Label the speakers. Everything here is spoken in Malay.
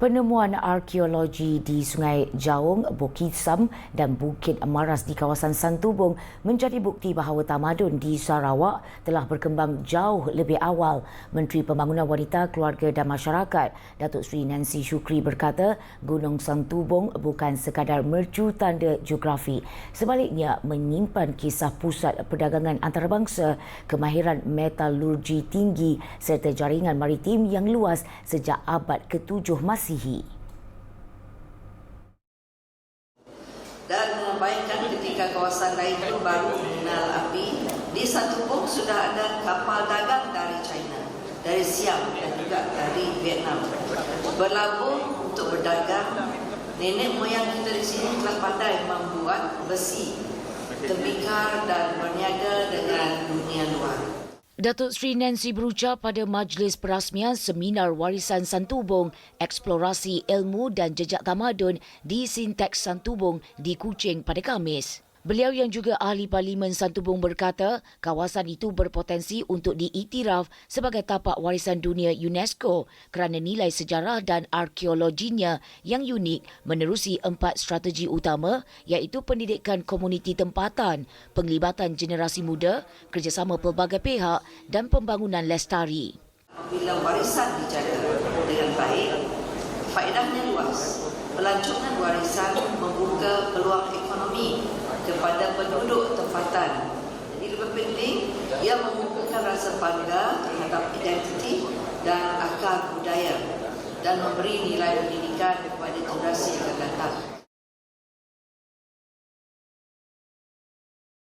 Speaker 1: Penemuan arkeologi di Sungai Jaung, Bukit Sam dan Bukit Maras di kawasan Santubong menjadi bukti bahawa tamadun di Sarawak telah berkembang jauh lebih awal. Menteri Pembangunan Wanita, Keluarga dan Masyarakat, Datuk Seri Nancy Shukri berkata, Gunung Santubong bukan sekadar mercu tanda geografi. Sebaliknya, menyimpan kisah pusat perdagangan antarabangsa, kemahiran metalurgi tinggi serta jaringan maritim yang luas sejak abad ke-7 Masihi.
Speaker 2: dan membayangkan ketika kawasan lain itu baru mengenal api di Santubong sudah ada kapal dagang dari China dari Siam dan juga dari Vietnam. Berlabuh untuk berdagang. Nenek moyang kita di sini telah pandai membuat besi tembikar dan berniaga dengan dunia luar
Speaker 1: Datuk Seri Nancy berucap pada majlis perasmian Seminar Warisan Santubong, Eksplorasi Ilmu dan Jejak Tamadun di Sintex Santubong di Kuching pada Khamis. Beliau yang juga ahli Parlimen Santubong berkata kawasan itu berpotensi untuk diiktiraf sebagai tapak warisan dunia UNESCO kerana nilai sejarah dan arkeologinya yang unik menerusi empat strategi utama iaitu pendidikan komuniti tempatan, penglibatan generasi muda, kerjasama pelbagai pihak dan pembangunan lestari.
Speaker 2: Apabila warisan dijaga dengan baik, faedahnya luas. Pelancongan warisan kepada penduduk tempatan. Jadi lebih penting, ia membukakan rasa bangga terhadap identiti dan akar budaya dan memberi nilai pendidikan kepada generasi yang akan datang.